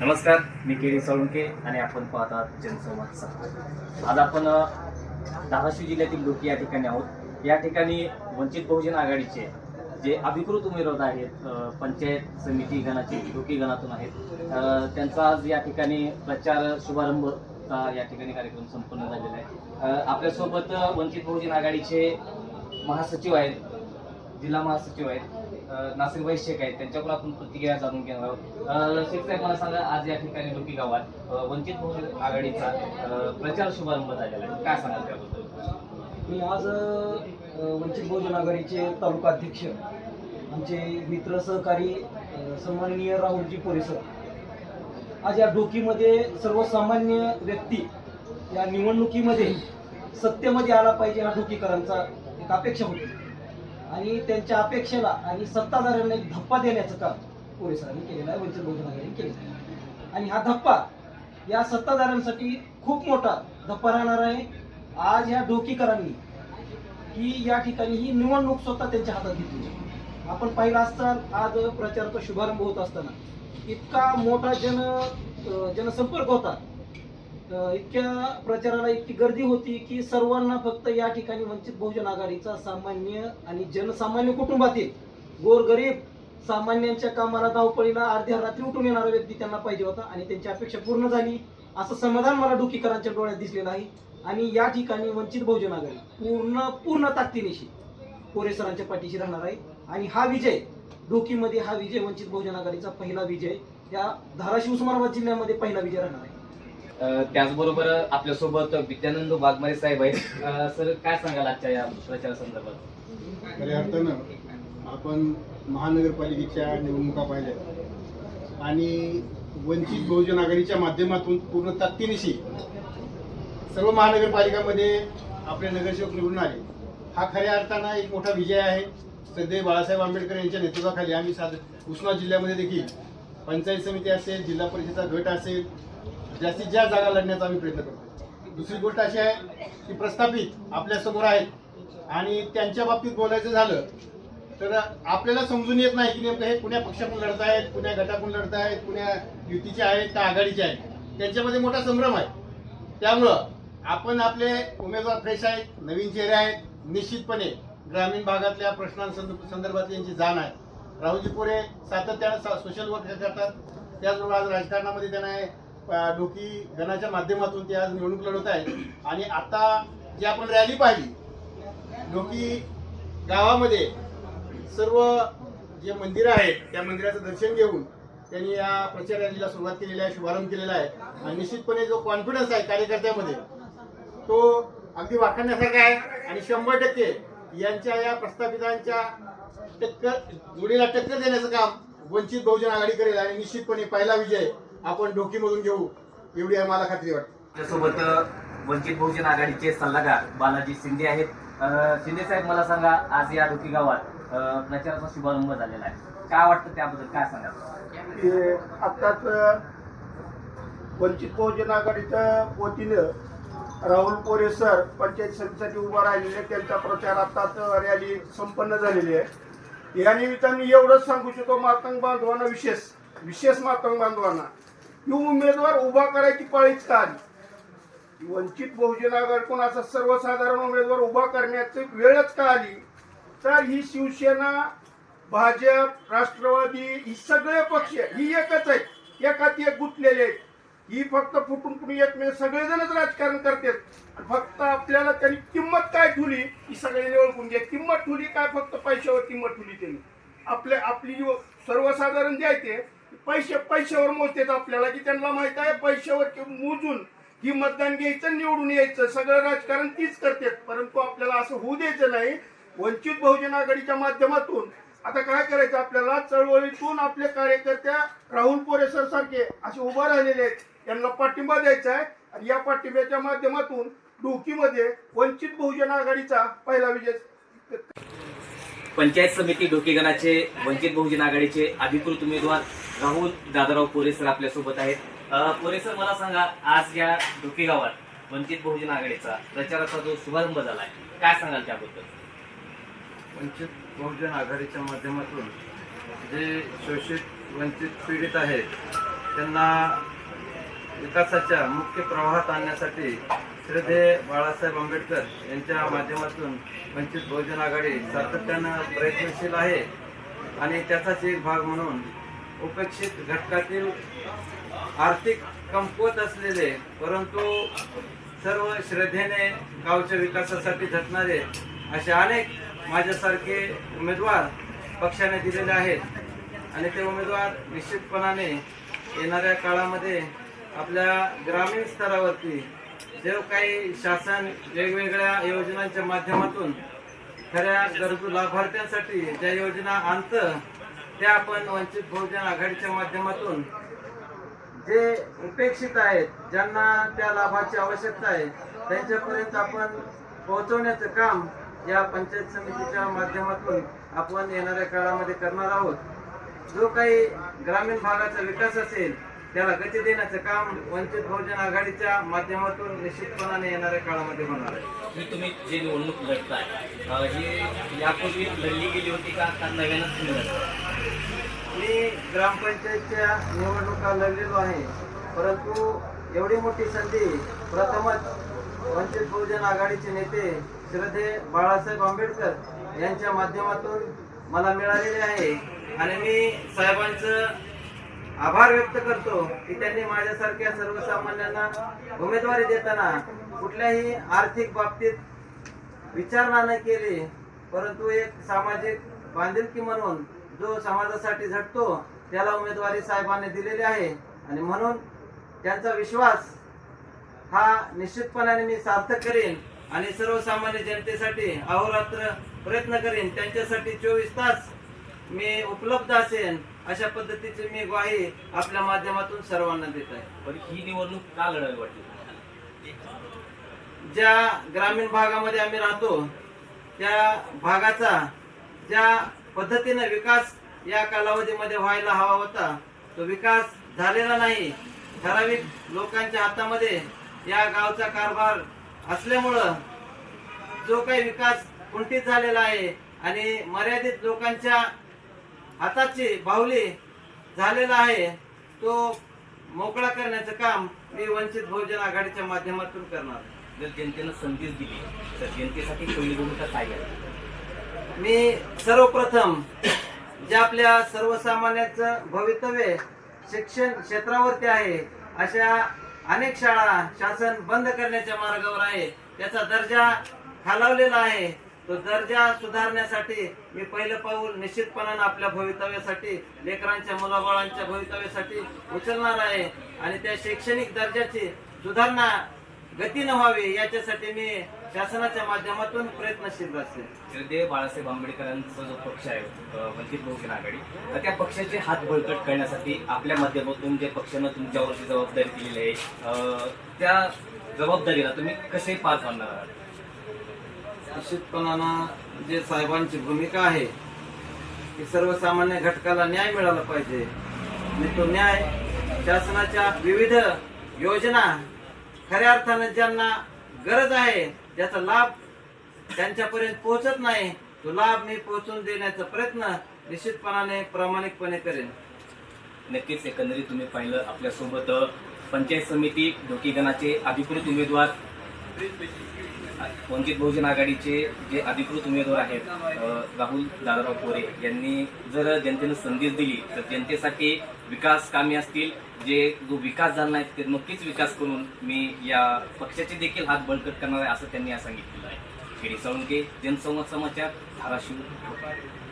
नमस्कार मी केरी साळुंके आणि आपण पाहतात जनसंवाद सभा आज आपण धाराशिव जिल्ह्यातील लोक या ठिकाणी आहोत. या ठिकाणी वंचित बहुजन आघाडीचे जे अधिकृत उमेदवार आहेत पंचायत समिती गणाचे लोकी गणातून आहेत त्यांचा आज या ठिकाणी प्रचार शुभारंभ या ठिकाणी कार्यक्रम संपन्न झालेला आहे. आपल्यासोबत वंचित बहुजन आघाडीचे महासचिव आहेत जिल्हा महासचिव आहेत अ, नासिरभाई शेख आहेत त्यांच्याकडून आपण प्रतिक्रिया जाणून घेणार आहोत. अ, शेख साहेब मला सांगा आज या ठिकाणी लोकी गावात वंचित बहुजन आघाडीचा प्रचार शुभारंभ झालेला आहे. काय सांगाल त्याबद्दल? मी आज वंचित बहुजन आघाडीचे तालुका अध्यक्ष आमचे मित्र सहकारी सन्माननीय राहुलजी पोरेसर आज या डोकीमध्ये सर्वसामान्य व्यक्ती या निवडणुकीमध्ये सत्तेमध्ये आला पाहिजे हा डोकीकरांचा एक अपेक्षा होती. आणि त्यांच्या अपेक्षेला आणि सत्ताधाऱ्यांना एक धप्पा देण्याचं काम पोलिसांनी केलेलं आहे वंचित बहुजन आघाडीने केलेलं आहे. आणि हा धप्पा या सत्ताधाऱ्यांसाठी खूप मोठा धप्पा राहणार आहे. आज या डोकीकरांनी की या ठिकाणी ही निवडणूक स्वतः त्यांच्या हातात घेतली. आपण पाहिलं असताना आज प्रचाराचा शुभारंभ होत असताना इतका मोठा जन जनसंपर्क होता. इतक्या प्रचाराला इतकी गर्दी होती की सर्वांना फक्त या ठिकाणी वंचित बहुजन आघाडीचा सामान्य आणि जनसामान्य कुटुंबातील गोरगरीब सामान्यांच्या कामाला धावपळीला अर्ध्या रात्री उठून येणारा व्यक्ती त्यांना पाहिजे होता आणि त्यांची अपेक्षा पूर्ण झाली. असं समाधान मला डोकीकरांच्या डोळ्यात दिसलेलं आहे. आणि या ठिकाणी वंचित बहुजन आघाडी पूर्ण पूर्ण ताकदीनिशी पोरेसरांच्या पाठीशी राहणार आहे. आणि हा विजय डोकीमध्ये हा विजय वंचित बहुजन आघाडीचा पहिला विजय या धाराशिव उस्मानाबाद जिल्ह्यामध्ये पहिला विजय राहणार आहे. त्याचबरोबर आपल्यासोबत विद्यानंद वाघमारे साहेब आहेत. सर काय सांगाल आजच्या या प्रचारासंदर्भात खऱ्या अर्थानं आपण महानगरपालिकेच्या निवडणुका पाहिल्या आणि वंचित बहुजन आघाडीच्या माध्यमातून पूर्ण ताकदीनिशी सर्व महानगरपालिकामध्ये आपले नगरसेवक निवडून आले. हा खऱ्या अर्थानं एक मोठा विजय आहे. सध्या बाळासाहेब आंबेडकर यांच्या नेतृत्वाखाली आम्ही साध उस्मा जिल्ह्यामध्ये देखील पंचायत समिती असेल जिल्हा परिषदेचा गट असेल म्हणजे जास्तीत जास्त जागा लढण्याचा आम्ही प्रयत्न करतो दुसरी गोष्ट अशी आहे की प्रस्थापित आपल्यासमोर आहेत. आणि त्यांच्या बाबतीत बोलायचं झालं तर आपल्याला समजून येत नाही की नेमकं हे कुण्या पक्षाकडून लढत आहेत कुण्या गटाकडून लढत आहेत कुण्या युतीचे आहेत का आघाडीचे आहेत. त्यांच्यामध्ये मोठा संभ्रम आहे. त्यामुळं आपण आपले उमेदवार फ्रेश आहेत नवीन चेहरे आहेत. निश्चितपणे ग्रामीण भागातल्या प्रश्नांसंदर्भात यांची जाण आहे. राहुलजी पोरे सातत्यानं सोशल वर्क करतात. त्याचबरोबर आज राजकारणामध्ये त्यांना डोकी गणाच्या माध्यमातून ते आज निवडणूक लढवत आहेत. आणि आता जी आपण रॅली पाहिली डोकी गावामध्ये सर्व जे मंदिरं आहेत त्या मंदिराचं दर्शन घेऊन त्यांनी या प्रचार रॅलीला सुरुवात केलेली आहे शुभारंभ केलेला आहे. आणि निश्चितपणे जो कॉन्फिडन्स आहे कार्यकर्त्यामध्ये तो अगदी वाखाणण्यासारखा आहे. आणि शंभर टक्के यांच्या या प्रस्थापितांच्या टक्कर जोडीला टक्कर देण्याचं काम वंचित बहुजन आघाडी करेल आणि निश्चितपणे पहिला विजय आपण डोकीमधून घेऊ. एवढी आहे मला खात्री वाटते. आपल्यासोबत अ, वंचित बहुजन आघाडीचे सल्लागार बालाजी शिंदे आहेत. शिंदे साहेब मला सांगा आज या डोकी गावात प्रचाराचा शुभारंभ झालेला आहे. काय वाटतं त्याबद्दल? काय सांगाल की आत्ताच वंचित बहुजन आघाडीच्या वतीनं राहुल पोरे सर पंचायत समितीसाठी उभा राहिलेले त्यांचा प्रचार आत्ताच रॅली संपन्न झालेली आहे. या निमित्ताने एवढंच सांगू शकतो मातंग बांधवांना विशेष विशेष मातंग बांधवांना. ही उमेदवार उभा करायची पाळीच का आली? वंचित बहुजन आघाडीकडून असा सर्वसाधारण उमेदवार उभा करण्याची वेळच का आली? तर ही शिवसेना भाजप राष्ट्रवादी ही सगळे पक्ष ही एकच आहेत एकात एक गुंतलेले आहेत. ही फक्त फुटून फुटून एकमेव सगळेजणच राजकारण करतात. फक्त आपल्याला त्यांनी किंमत काय ठेवली ही सगळ्यांनी ओळखून घ्या. किंमत ठुली काय? फक्त पैशावर किंमत ठुली त्यांनी. आपल्या आपली जी सर्वसाधारण जे आहे ते पैसे पैशावर मोजतात आपल्याला की त्यांना माहीत आहे पैशावर मोजून की मतदान घ्यायचं निवडून यायचं सगळं राजकारण तीच करतात. परंतु आपल्याला असं होऊ द्यायचं नाही. वंचित बहुजन आघाडीच्या माध्यमातून आता काय करायचं? आपल्याला चळवळीतून आपले कार्यकर्त्या राहुल पोरेसर सारखे असे उभा राहिलेले आहेत. त्यांना पाठिंबा द्यायचा आहे आणि या पाठिंब्याच्या माध्यमातून डोकीमध्ये वंचित बहुजन आघाडीचा पहिला विजय. पंचायत समिती डोकेगणाचे वंचित बहुजन आघाडीचे अधिकृत उमेदवार राहुल दादाराव पोरेसर आपल्यासोबत आहेत. पोरे सर मला सांगा आज या डोके गावात वंचित बहुजन आघाडीचा प्रचाराचा जो शुभारंभ झाला आहे काय सांगाल त्याबद्दल? वंचित बहुजन आघाडीच्या माध्यमातून जे शोषित वंचित पीडित आहेत त्यांना विकासाच्या मुख्य प्रवाहात आणण्यासाठी श्रद्धे बाळासाहेब आंबेडकर यांच्या माध्यमातून वंचित बहुजन आघाडी सातत्यानं प्रयत्नशील आहे आणि त्याचाच एक भाग म्हणून उपेक्षित घटकातील आर्थिक कमकुवत असलेले परंतु सर्व श्रद्धेने गावच्या विकासासाठी झटणारे असे अनेक माझ्यासारखे उमेदवार पक्षाने दिलेले आहेत. आणि ते उमेदवार निश्चितपणाने येणाऱ्या काळामध्ये आपल्या ग्रामीण स्तरावरती जे काही शासन वेगवेगळ्या योजनांच्या माध्यमातून खऱ्या गरजू लाभार्थ्यांसाठी ज्या योजना आणतं त्या आपण वंचित बहुजन आघाडीच्या माध्यमातून जे उपेक्षित आहेत ज्यांना त्या लाभाची आवश्यकता आहे त्यांच्यापर्यंत आपण पोहोचवण्याचं काम या पंचायत समितीच्या माध्यमातून आपण येणाऱ्या काळामध्ये करणार आहोत. जो काही ग्रामीण भागाचा विकास असेल त्याला गती देण्याचं काम वंचित बहुजन आघाडीच्या माध्यमातून निश्चितपणाने येणाऱ्या काळामध्ये होणार आहे. म्हणजे तुम्ही जे निवडणूक लढताय ही यापूर्वी लढली गेली होती का? नव्यानंच मी ग्रामपंचायतच्या निवडणुका लढलेलो आहे. परंतु एवढी मोठी संधी प्रथमच वंचित बहुजन आघाडीचे नेते श्रद्धे बाळासाहेब आंबेडकर यांच्या माध्यमातून मला मिळालेली आहे. आणि मी साहेबांचं आभार व्यक्त करतो की त्यांनी माझ्यासारख्या सर्वसामान्यांना उमेदवारी देताना कुठल्याही आर्थिक बाबतीत विचारणा न केली परंतु एक सामाजिक बांधिलकी म्हणून जो समाजासाठी झटतो त्याला उमेदवारी साहेबांनी दिलेली आहे. आणि म्हणून त्यांचा विश्वास हा निश्चितपणाने मी सार्थक करेन आणि सर्वसामान्य जनतेसाठी अहोरात्र प्रयत्न करेन. त्यांच्यासाठी चोवीस तास मी उपलब्ध असेन अशा पद्धतीची मी ग्वाही आपल्या माध्यमातून सर्वांना देत आहे. पण ही निवडणूक का लढावी वाटली तुम्हाला? ज्या ग्रामीण भागामध्ये आम्ही राहतो त्या भागाचा ज्या पद्धतीने विकास या कालावधीमध्ये व्हायला हवा होता. तो विकास झालेला नाही. ठराविक लोकांच्या हातामध्ये या गावचा कारभार असल्यामुळं जो काही विकास कुंठित झालेला आहे आणि मर्यादित लोकांच्या हाताची बाहुली झालेला आहे तो मोकळा करण्याचं काम मी वंचित बहुजन आघाडीच्या माध्यमातून करणार. जर जनतेनं संधीच दिली तर जनतेसाठी पहिली भूमिका काय आहे? मी सर्वप्रथम ज्या आपल्या सर्वसामान्याचं भवितव्य शिक्षण क्षेत्रावरती आहे अशा अनेक शाळा शासन बंद करण्याच्या मार्गावर आहे त्याचा दर्जा खालावलेला आहे. तो दर्जा सुधारण्यासाठी मी पहिलं पाऊल निश्चितपणानं आपल्या भवितव्यासाठी लेकरांच्या मुलाबाळांच्या भवितव्यासाठी उचलणार आहे आणि त्या शैक्षणिक दर्जाची सुधारणा गतीनं व्हावी याच्यासाठी मी शासनाच्या माध्यमातून प्रयत्नशील असेल श्रद्धेय बाळासाहेब आंबेडकरांचा जो पक्ष आहे अं, वंचित बहुजन आघाडी तर त्या पक्षाचे हात बळकट करण्यासाठी आपल्या माध्यमातून जे पक्षानं तुमच्यावरची जबाबदारी दिलेली आहे अं, त्या जबाबदारीला तुम्ही कसे पार पाडणार आहात? निश्चितपणानं जे साहेबांची भूमिका आहे की सर्वसामान्य घटकाला न्याय मिळाला पाहिजे. आणि तो न्याय शासनाच्या विविध योजना खऱ्या अर्थानं ज्यांना गरज आहे ज्याचा लाभ त्यांच्यापर्यंत पोहोचत नाही तो लाभ मी पोहोचून देण्याचा प्रयत्न निश्चितपणाने प्रामाणिकपणे करेन. नक्कीच एकंदरीत तुम्ही पाहिलं आपल्यासोबत पंचायत समिती ढोकीगणाचे अधिकृत उमेदवार. वंचित बहुजन आघाडीचे जे अधिकृत उमेदवार आहेत राहुल दादाराव कोरे यांनी जर जनतेनं संधी दिली तर जनतेसाठी विकास कामे असतील. जे जो विकास झाला नाही ते नक्कीच विकास करून मी या पक्षाचे देखील हात बळकट करणार आहे असं त्यांनी सांगितलेलं आहे. केडी साळुंके जनसंवाद समाचार धाराशिव.